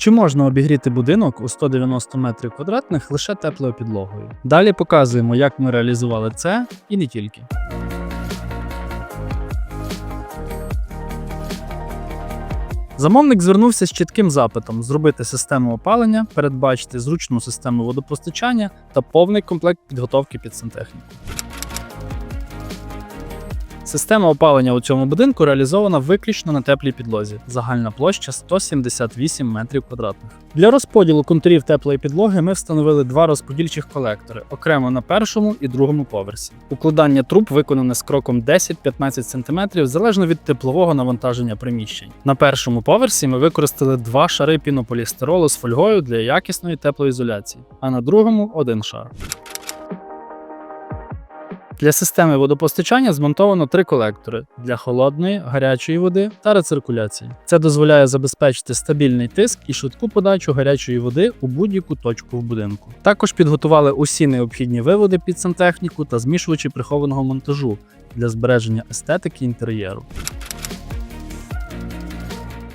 Чи можна обігріти будинок у 190 метрів квадратних лише теплою підлогою? Далі показуємо, як ми реалізували це і не тільки. Замовник звернувся з чітким запитом зробити систему опалення, передбачити зручну систему водопостачання та повний комплект підготовки під сантехніку. Система опалення у цьому будинку реалізована виключно на теплій підлозі. Загальна площа 178 метрів квадратних. Для розподілу контурів теплої підлоги ми встановили два розподільчих колектори окремо на першому і другому поверсі. Укладання труб виконане з кроком 10-15 см залежно від теплового навантаження приміщень. На першому поверсі ми використали два шари пінополістиролу з фольгою для якісної теплоізоляції, а на другому один шар. Для системи водопостачання змонтовано три колектори для холодної, гарячої води та рециркуляції. Це дозволяє забезпечити стабільний тиск і швидку подачу гарячої води у будь-яку точку в будинку. Також підготували усі необхідні виводи під сантехніку та змішувачі прихованого монтажу для збереження естетики інтер'єру.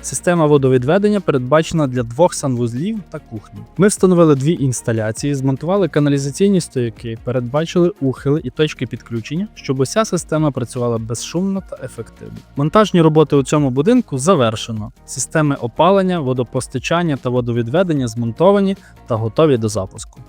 Система водовідведення передбачена для двох санвузлів та кухні. Ми встановили дві інсталяції, змонтували каналізаційні стояки, передбачили ухили і точки підключення, щоб уся система працювала безшумно та ефективно. Монтажні роботи у цьому будинку завершено. Системи опалення, водопостачання та водовідведення змонтовані та готові до запуску.